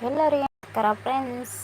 ಎಲ್ಲರಿಗೆ ನಮಸ್ಕಾರ ಫ್ರೆಂಡ್ಸ್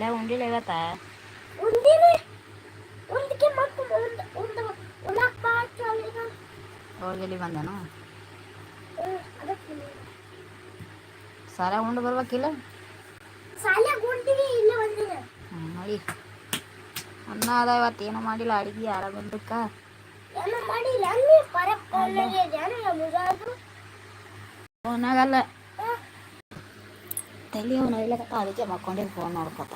ಅಲ್ಲ ಉಂಡಿಲ್ಲ ಇವತ್ತ ಹೋಗಿ ಬಂದನು ಸಾಲ ಉಂಡು ಬರ್ಬೇಕಿಲ್ಲ ಹ್ಞೂ ನೋಡಿ ಅನ್ನ ಅದ ಇವತ್ತು ಏನೂ ಮಾಡಿಲ್ಲ ಅಡಿಗೆ ಯಾರ ಬಂದಕ್ಕ ಫೋನಾಗಲ್ಲ ತಲೆ ಅವನು ಇಲ್ಲಕತ್ತ ಅದಕ್ಕೆ ಮಕ್ಕೊಂಡಿ ಫೋನ್ ನೋಡ್ಕೊತ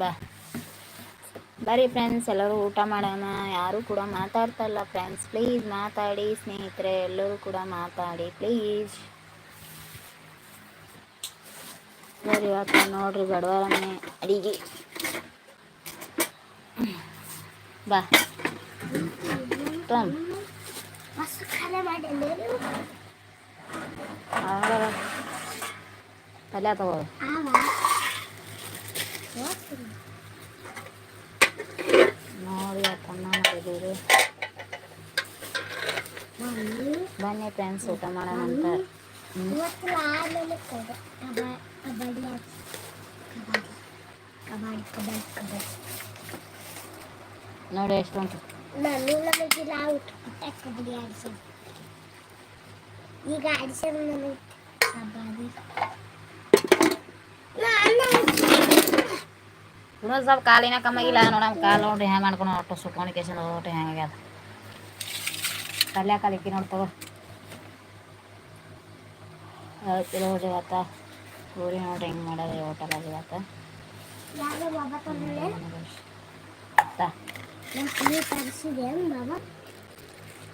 ಬಾ. ಬರ್ರಿ ಫ್ರೆಂಡ್ಸ್ ಎಲ್ಲರೂ ಊಟ ಮಾಡೋಣ. ಯಾರು ಕೂಡ ಮಾತಾಡ್ತಲ್ಲ ಫ್ರೆಂಡ್ಸ್ ಪ್ಲೀಸ್ ಮಾತಾಡಿ ಸ್ನೇಹಿತರೆ ಎಲ್ಲರೂ ಕೂಡ ಮಾತಾಡಿ ಪ್ಲೀಸ್ ಸರಿ ಇವತ್ತು ನೋಡ್ರಿ ಬಡವರನ್ನೇ ಅಡಿಗೆ. ಬಾ. ಪಲ್ಯ ತಗೋ ನೋಡಿ ಇವತ್ತು ಅನ್ನ ಮಾಡಿದ್ದೀವಿ ಬನ್ನಿ ಫ್ರೆಂಡ್ಸ್ ಊಟ ಮಾಡೋಣ ಅಂತ ಹ್ಮ್. ನೋಡಿ ಎಷ್ಟು ಉಂಟು ನಾನು ನಮಗಿಲ್ಲ ಔಟ್ ಕಬಡ್ಡಿ ಆಡಿಸಿ ಈಗ ಆಡಿಸಿ ನನಗೆ ಕಬಡ್ಡಿ ಇನ್ನೊಂದು ಸ್ವಲ್ಪ ಕಾಲಿನ ಕಮ್ಮಾಗಿಲ್ಲ ನಮ್ಮ ಕಾಲು ನೋಡ್ರಿ ಹ್ಯಾಂಗ ಮಾಡ್ಕೊಂಡು ಒಟ್ಟು ಸುಟ್ಕೊಂಡು ಕೇಸನ್ ಒಟ್ಟು ಹೆಂಗಾಗ್ಯದ ಪಲ್ಯ ಕಾಲಿಕ್ಕಿ ನೋಡಿ ನೋಡ್ತವ ಕಿಲೋ ಜಗತ್ತ ಊರಿ ನೋಡ್ರಿ ಹೆಂಗೆ ಮಾಡೋದು ಹೋಟೆಲ್ ಆಗಿವತ್ತ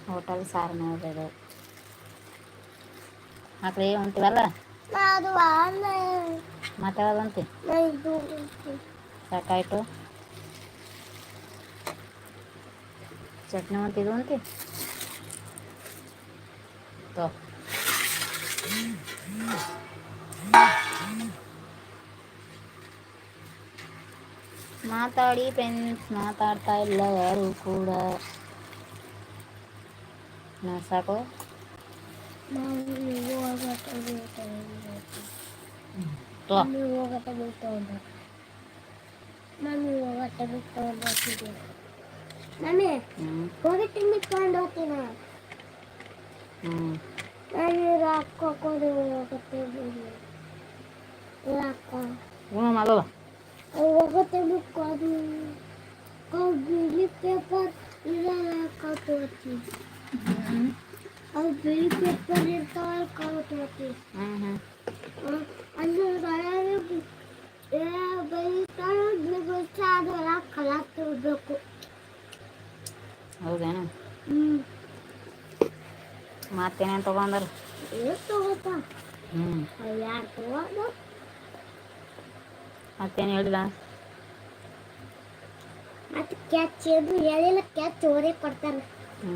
ಹೋಟೆಲ್ ಸಾರು ನೋಡ್ರಿ ಇದು ಅದು ಆನೆ ಮತ್ತೆ ಯಾವ್ದಂತಿ ನಾ ಇದು ಸಾಕಾಯ್ತು ಚಟ್ನಿ ಅಂತಿದ್ದು ಅಂತಿ ತೋ ಮಾತಾಡಿ ಫ್ರೆಂಡ್ಸ್ ಮಾತಾಡ್ತಾ ಇಲ್ಲ ಯಾರು ಕೂಡ ನಾ Mami, what are we going to do? Mami, mm. what are we going to do now? Mm. Mami, Rocco, what are we going to do? Rocco. Uno malo. Rocco, te mi con con Billy Pepper y la Rocco Toti. और bill paper लेता है count होती है और अंदर गाया है ಹ್ಞೂ ಮತ್ತೇನೇನು ತಗೋದು? ಮತ್ತೇನು ಹೇಳಿಲ್ಲ? ಮತ್ತೆ ಕ್ಯಾಚ್ ಹೇಳಿಲ್ಲ ಕ್ಯಾಚ್ ಅವರೇ ಕೊಡ್ತಾರೆ ಹ್ಞೂ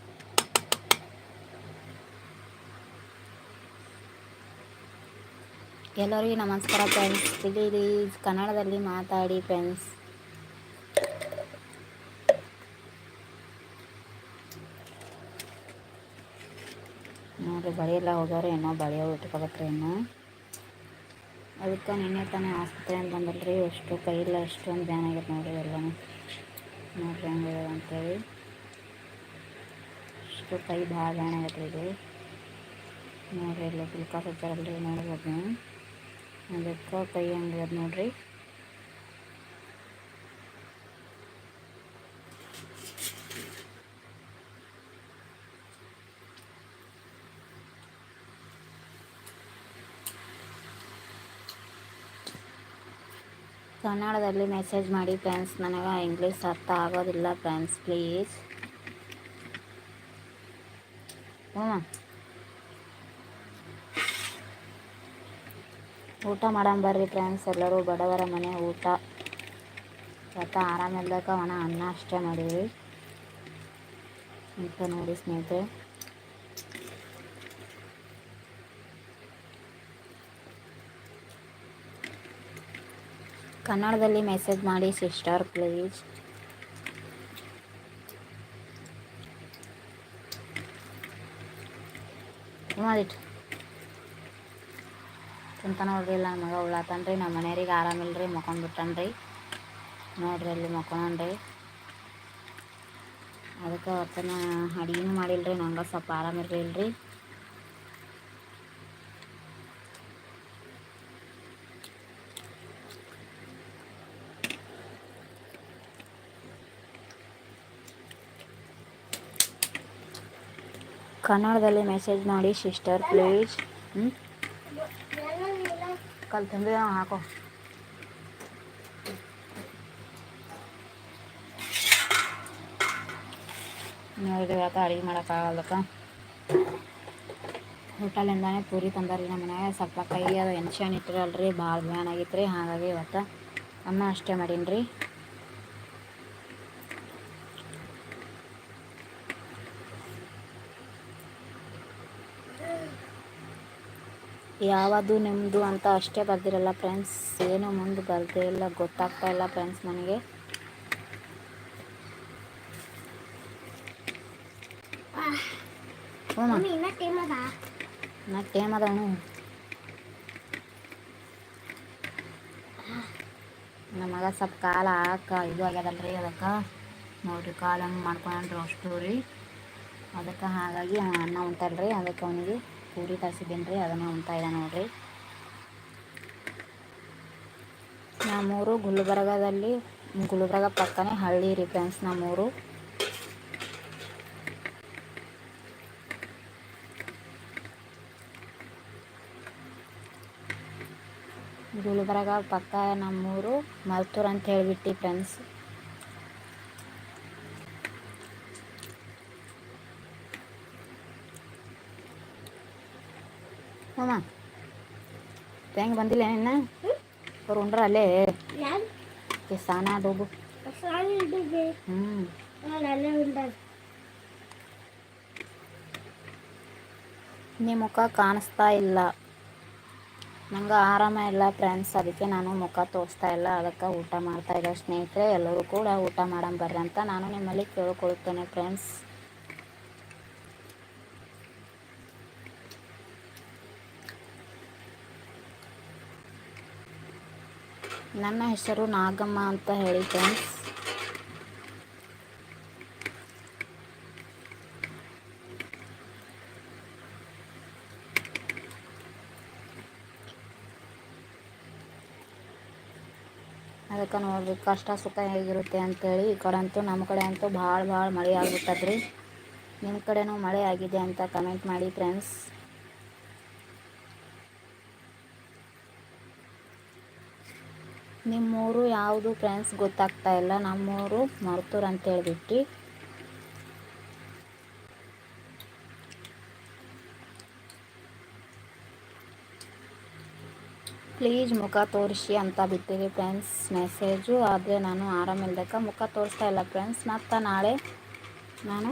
ಎಲ್ಲರಿಗೂ ನಮಸ್ಕಾರ ಫ್ರೆಂಡ್ಸ್ ಪ್ಲೀಸ್ ಕನ್ನಡದಲ್ಲಿ ಮಾತಾಡಿ ಫ್ರೆಂಡ್ಸ್ ನೋಡ್ರಿ ಬಳಿ ಎಲ್ಲ ಹೋಗೋರು ಏನೋ ಬಳಿ ಇಟ್ಕೋಬೇಕ್ರಿ ಇನ್ನು. ಅದಕ್ಕೆ ನಿನ್ನೆ ತಾನೇ ಆಸ್ಪತ್ರೆ ಅಂತ ಬಂದಲ್ರಿ ಎಷ್ಟು ಕೈಲ್ಲ ಎಷ್ಟೊಂದು ಬ್ಯಾನ್ ಆಗೈತೆ ನೋಡ್ರಿ ಎಲ್ಲನೂ. ನೋಡ್ರಿ ಹೆಂಗೆ ಅಂತೇಳಿ. ಎಷ್ಟು ಕೈ ಭಾಳ ಬ್ಯಾನ್ ಆಗೈತೆ ಇದು. ನೋಡ್ರಿ ಎಲ್ಲ ಗುಲ್ಕಾಸ್ ಹಚ್ಚಾರಲ್ರಿ ನೋಡ್ಬೋದು ಅದಕ್ಕೆ ಕೈ ಹಂಗದ ನೋಡ್ರಿ. ಕನ್ನಡದಲ್ಲಿ ಮೆಸೇಜ್ ಮಾಡಿ ಫ್ರೆಂಡ್ಸ್ ನನಗೆ ಇಂಗ್ಲೀಷ್ ಅರ್ಥ ಆಗೋದಿಲ್ಲ ಫ್ರೆಂಡ್ಸ್ ಪ್ಲೀಸ್ ಹ್ಞೂ ಊಟ ಮಾಡಮ್ ಬರ್ರಿ ಫ್ರೆಂಡ್ಸ್ ಎಲ್ಲರೂ, ಬಡವರ ಮನೆ ಊಟ. ಇವತ್ತು ಆರಾಮಿಲ್ದಾಗ ಒಣ ಅನ್ನ ಅಷ್ಟೇ ಮಾಡಿದ್ವಿ. ಅಂತ ನೋಡಿ ಸ್ನೇಹಿತರೆ. ಕನ್ನಡದಲ್ಲಿ ಮೆಸೇಜ್ ಮಾಡಿ ಸಿಸ್ಟರ್ ಪ್ಲೀಸ್ ಮಾಡಿಟ್ಟು ತಿಂತ ನೋಡ್ರಿ ಇಲ್ಲ ನಮ್ಮ ಮಗ ಉಳ್ಳಾತನ್ರಿ ನಮ್ಮ ಮನೆಯವ್ರಿಗೆ ಆರಾಮಿಲ್ರಿ ಮಕ್ಕೊಂಡ್ ಬಿಟ್ಟನ್ರಿ ನೋಡ್ರಿ ಅಲ್ಲಿ ಮಕ್ಕೊಂಡ್ರಿ ಅದಕ್ಕೆ ಅವತ್ತನ ಅಡಿಗೆನೂ ಮಾಡಿಲ್ರಿ, ನಂಗೆ ಸ್ವಲ್ಪ ಆರಾಮಿರ್ಲಿಲ್ರಿ ಕನ್ನಡದಲ್ಲಿ ಮೆಸೇಜ್ ಮಾಡಿ ಸಿಸ್ಟರ್ ಪ್ಲೀಸ್ ಹ್ಞೂ ಕಲ್ ತಂದು ಹಾಕೋ ನೋಡಿರಿ ಇವತ್ತು ಅಡುಗೆ ಮಾಡೋಕ್ಕಾಗಲ್ಲಕ್ಕ ಹೋಟೆಲಿಂದಾನೆ ಪೂರಿ ತಂದಾರಿ ನಮ್ಮ ಮನ್ಯಾಗ ಸ್ವಲ್ಪ ಕೈ ಅದು ಎನ್ಶನ್ ಇಟ್ಟಿರಲ್ರಿ ಭಾಳ ಬ್ಯಾನ್ ಆಗಿತ್ತು ರೀ ಹಾಗಾಗಿ ಇವತ್ತು ಅಮ್ಮ ಅಷ್ಟೇ ಮಾಡೀನಿ ರೀ ಯಾವುದು ನಿಮ್ಮದು ಅಂತ ಅಷ್ಟೇ ಬರ್ದಿರಲ್ಲ ಫ್ರೆಂಡ್ಸ್ ಏನು ಮುಂದೆ ಬರದೇ ಇಲ್ಲ ಗೊತ್ತಾಗ್ತಾ ಇಲ್ಲ ಫ್ರೆಂಡ್ಸ್ ನನಗೆ ಟೈಮ್ ಅದ. ನಾ ಟೇಮ್ ಅದಾವನು ನಮ್ಮ ಮಗ ಸ್ವಲ್ಪ ಕಾಲ ಹಾಕ ಇದು ಆಗ್ಯದಲ್ರಿ ಅದಕ್ಕೆ. ನೋಡ್ರಿ ಕಾಲ ಹಂಗೆ ಮಾಡ್ಕೊಂಡ್ರಿ ಅಷ್ಟು ರೀ ಅದಕ್ಕೆ ಹಾಗಾಗಿ ಅನ್ನ ಉಂಟಲ್ರಿ ಅದಕ್ಕೆ ಅವನಿಗೆ. ಪೂರಿ ತರಿಸಿದ್ದೀನಿ ರೀ, ಅದನ್ನು ಉಣ್ತಾ ನೋಡಿರಿ ನೋಡ್ರಿ. ನಮ್ಮೂರು ಗುಲ್ಬರ್ಗದಲ್ಲಿ, ಗುಲ್ಬರ್ಗ ಪಕ್ಕನೇ ಹಳ್ಳಿ ರೀ ಫ್ರೆಂಡ್ಸ್ ನಮ್ಮೂರು. ಗುಲ್ಬರ್ಗ ಪಕ್ಕ ನಮ್ಮೂರು, ಮಲ್ತೂರು ಅಂತ ಹೇಳಿಬಿಟ್ಟು ಫ್ರೆಂಡ್ಸ್ ಅಮ್ಮ ಹೆಂಗೆ ಬಂದಿಲ್ಲ ಏನ ಅವ್ರು ಉಂಡ್ರ ಅಲ್ಲೇ. ಸ್ನಾನ ಅದೋಗು ಹ್ಞೂ ನಿಮ್ಮ ಮುಖ ಕಾಣಿಸ್ತಾ ಇಲ್ಲ. ನಂಗೆ ಆರಾಮ ಇಲ್ಲ ಫ್ರೆಂಡ್ಸ್ ಅದಕ್ಕೆ ನಾನು ಮುಖ ತೋರಿಸ್ತಾ ಇಲ್ಲ. ಅದಕ್ಕೆ ಊಟ ಮಾಡ್ತಾ ಇದ್ದೆ. ಸ್ನೇಹಿತರೆ ಎಲ್ಲರೂ ಕೂಡ ಊಟ ಮಾಡಂ ಬರ್ರಿ ಅಂತ ನಾನು ನಿಮ್ಮಲ್ಲಿ ಕೇಳ್ಕೊಳ್ತೇನೆ ಫ್ರೆಂಡ್ಸ್ ನನ್ನ ಹೆಸರು ನಾಗಮ್ಮ ಅಂತ ಹೇಳಿ ಫ್ರೆಂಡ್ಸ್ ಅದಕ್ಕೆ ನೋಡ್ರಿ, ಕಷ್ಟ ಸುಖ ಹೇಗಿರುತ್ತೆ ಅಂತೇಳಿ ಈ ಕಡೆ ಅಂತೂ ನಮ್ಮ ಕಡೆ ಅಂತೂ ಭಾಳ ಭಾಳ ಮಳೆ ಆಗ್ಬಿಟ್ಟದ್ರಿ. ನಿಮ್ಮ ಕಡೆನೂ ಮಳೆ ಆಗಿದೆ ಅಂತ ಕಮೆಂಟ್ ಮಾಡಿ ಫ್ರೆಂಡ್ಸ್ ನಿಮ್ಮೂರು ಯಾವುದು ಫ್ರೆಂಡ್ಸ್ ಗೊತ್ತಾಗ್ತಾ ಇಲ್ಲ. ನಮ್ಮೂರು ಮರ್ತೂರು ಅಂತ ಹೇಳ್ಬಿಟ್ಟು. ಪ್ಲೀಸ್ ಮುಖ ತೋರಿಸಿ ಅಂತ ಬಿಟ್ಟಿರಿ ಫ್ರೆಂಡ್ಸ್ ಮೆಸೇಜು. ಆದರೆ ನಾನು ಆರಾಮಿಲ್ದಕ್ಕ ಮುಖ ತೋರಿಸ್ತಾ ಇಲ್ಲ ಫ್ರೆಂಡ್ಸ್. ಮತ್ತು ನಾಳೆ ನಾನು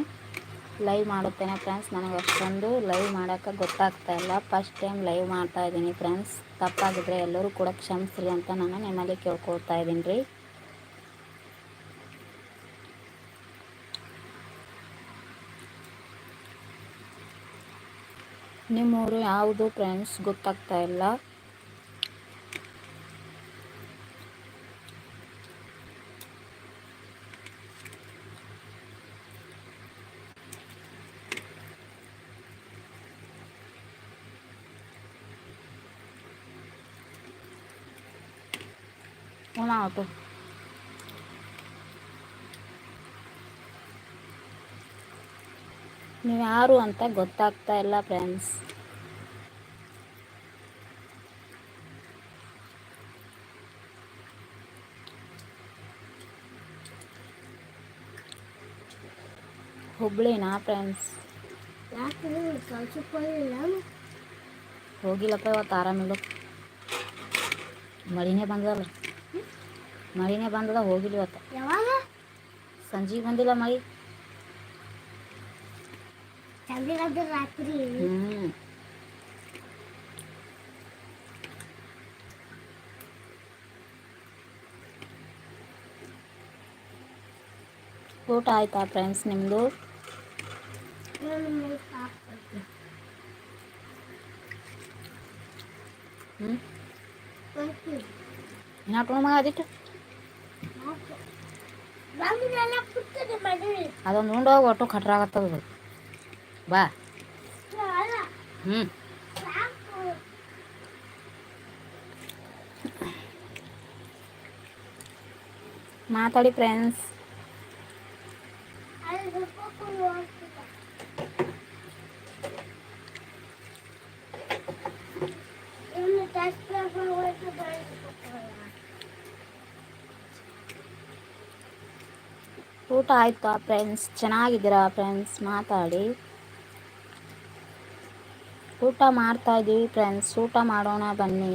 ಲೈವ್ ಮಾಡುತ್ತೇನೆ ಫ್ರೆಂಡ್ಸ್ ನನಗೆ ಅಷ್ಟೊಂದು ಲೈವ್ ಮಾಡೋಕ್ಕೆ ಗೊತ್ತಾಗ್ತಾ ಇಲ್ಲ. ಫಸ್ಟ್ ಟೈಮ್ ಲೈವ್ ಮಾಡ್ತಾ ಇದ್ದೀನಿ ಫ್ರೆಂಡ್ಸ್ ತಪ್ಪಾಗಿದ್ರೆ ಎಲ್ಲರೂ ಕೂಡ ಕ್ಷಮಿಸ್ರಿ ಅಂತ ನಾನು ನಿಮ್ಮಲ್ಲಿ ಕೇಳ್ಕೊಳ್ತಾ ಇದ್ದೀನಿ ರೀ. ನಿಮ್ಮೂರು ಯಾವುದು ಫ್ರೆಂಡ್ಸ್ ಗೊತ್ತಾಗ್ತಾ ಇಲ್ಲ. ಹೋಣ ನೀವು ಯಾರು ಅಂತ ಗೊತ್ತಾಗ್ತಾ ಇಲ್ಲ ಫ್ರೆಂಡ್ಸ್ ಹುಬ್ಳಿನಾ ಫ್ರೆಂಡ್ಸ್ ಹೋಗಿಲ್ಲಪ್ಪ ಇವತ್ತು ಆರಾಮಿಲ್ಲ. ಮಳಿನೇ ಬಂದದಲ್ಲ. ಮಳಿನೇ ಬಂದದ ಹೋಗಿಲ್ಲ ಇವತ್ತು. ಯಾವಾಗ? ಸಂಜೆಗೆ ಬಂದಿಲ್ಲ ಮಳಿ. ರಾತ್ರಿ. ಹ್ಞೂ ಊಟ ಆಯ್ತಾ ಫ್ರೆಂಡ್ಸ್ ನಿಮ್ಮದು ಹ್ಞೂ ಇನ್ನ ಮಗ ಅದಿಟ್ಟು ಅದೊಂದು ಉಂಡು ಒಟ್ಟು ಕಟ್ರಾಗತ್ತದ ಬಾ. ಹ್ಞೂ ಮಾತಾಡಿ ಫ್ರೆಂಡ್ಸ್. ಪೇಪರ್ ಹೋಯ್ತು ಬರೆದು ಊಟ ಆಯ್ತಾ ಫ್ರೆಂಡ್ಸ್ ಚೆನ್ನಾಗಿದ್ದೀರಾ ಫ್ರೆಂಡ್ಸ್ ಮಾತಾಡಿ. ಊಟ ಮಾಡ್ತಾ ಇದ್ದೀವಿ ಫ್ರೆಂಡ್ಸ್ ಊಟ ಮಾಡೋಣ ಬನ್ನಿ.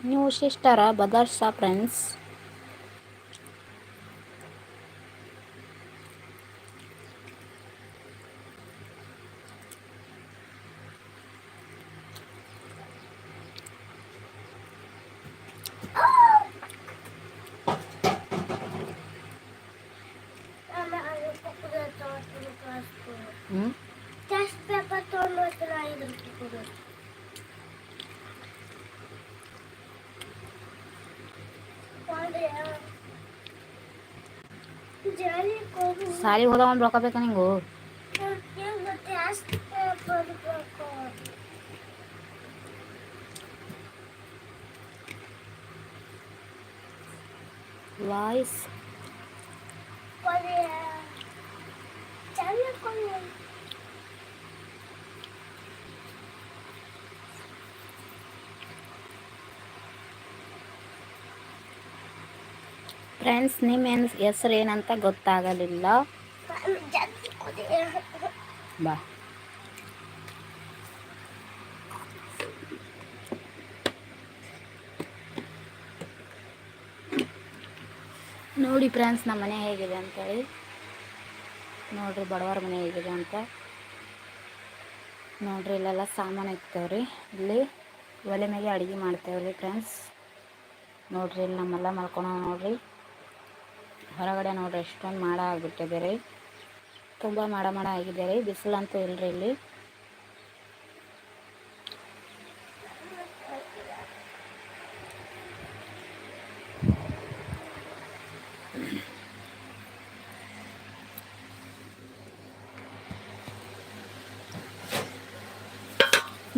ನೀವು ಸಿಸ್ಟರ ಬದರ್ಸ ಫ್ರೆಂಡ್ಸ್ ಆಮೇಲೆ ಪಕ್ಕದ ತೋಟದ ಕಳಿಸ್ಕೊಡು ಹ್ಞೂ ಟೆಸ್ಟ್ సారీ పోదామని బ్లాక్ అయిపోయి కానీ ఇంకో ಫ್ರೆಂಡ್ಸ್ ನಿಮ್ಮ ಏನು ಹೆಸರು ಏನಂತ ಗೊತ್ತಾಗಲಿಲ್ಲ. ಬಾ. ನೋಡಿ ಫ್ರೆಂಡ್ಸ್ ನಮ್ಮ ಮನೆ ಹೇಗಿದೆ ಅಂತೇಳಿ. ನೋಡ್ರಿ, ಬಡವರ ಮನೆ ಹೇಗಿದೆ ಅಂತ. ನೋಡ್ರಿ, ಇಲ್ಲೆಲ್ಲ ಸಾಮಾನು ಇರ್ತೇವ್ರಿ ಇಲ್ಲಿ ಒಲೆ ಮೇಲೆ ಅಡುಗೆ ಮಾಡ್ತೇವ್ರಿ ಫ್ರೆಂಡ್ಸ್ ನೋಡ್ರಿ, ಇಲ್ಲಿ ನಮ್ಮೆಲ್ಲ ಮಲ್ಕೊಳೋ ನೋಡ್ರಿ. ಹೊರಗಡೆ ನೋಡ್ರಿ, ಎಷ್ಟೊಂದು ಮಾಡ ಆಗಿಬಿಟ್ಟಿದೆ ರೀ. ತುಂಬ ಮಾಡ ಮಾಡ ಆಗಿದೆ ರೀ, ಬಿಸಿಲಂತೂ ಇಲ್ಲರಿ ಇಲ್ಲಿ.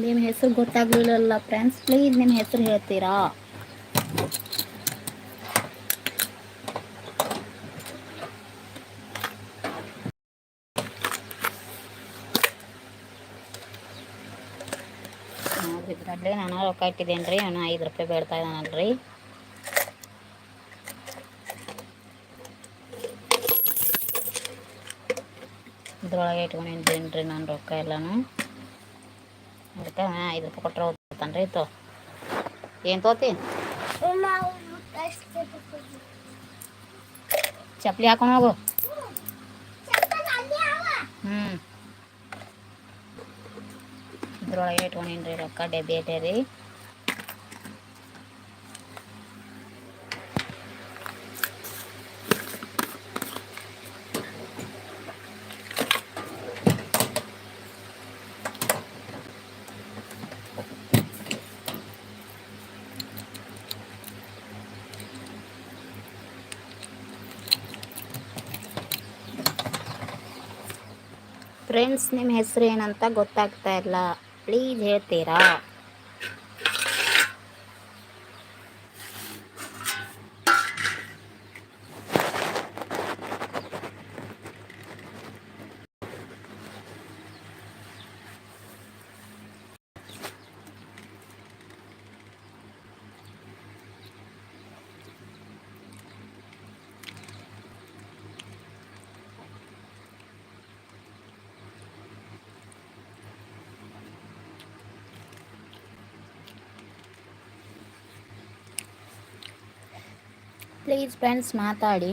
ನಿಮ್ಮ ಹೆಸರು ಗೊತ್ತಾಗ್ಲಿಲ್ಲ ಫ್ರೆಂಡ್ಸ್ ಪ್ಲೀಸ್ ನಿಮ್ಮ ಹೆಸರು ಹೇಳ್ತೀರಾ? ಇದರಲ್ಲಿ ನಾನು ರೊಕ್ಕ ಇಟ್ಟಿದ್ದೇನೆ ರೀ ನಾನು ಐದು ರೂಪಾಯಿ ಬೇಡ್ತಾ ಇದ್ದಾನಲ್ರಿ ಇದ್ರೊಳಗೆ ಇಟ್ಕೊಂಡಿದ್ದೀನಿ ರೀ ನಾನು ರೊಕ್ಕ ಎಲ್ಲನೂ. ಅದಕ್ಕೆ ಐದು ರೂಪಾಯಿ ಕೊಟ್ಟರೆ ಹೋಗ್ತಾನೆ ರೀ ತೋ. ಏನು ತೋತಿ. ಚಪ್ಪಲಿ ಹಾಕೊಂಡು ಹೋಗು. ಹ್ಞೂ ಇದ್ರೊಳಗೆ ಇಟ್ಕೊಂಡೇನ್ರಿ ರೊಕ್ಕ ಐತೆ ರೀ. ಫ್ರೆಂಡ್ಸ್ ನಿಮ್ಮ ಹೆಸರು ಏನಂತ ಗೊತ್ತಾಗ್ತಾ ಇಲ್ಲ. ಪ್ಲೀಸ್ ಹೇಳ್ತೀರಾ ಪ್ಲೀಸ್ ಫ್ರೆಂಡ್ಸ್ ಮಾತಾಡಿ.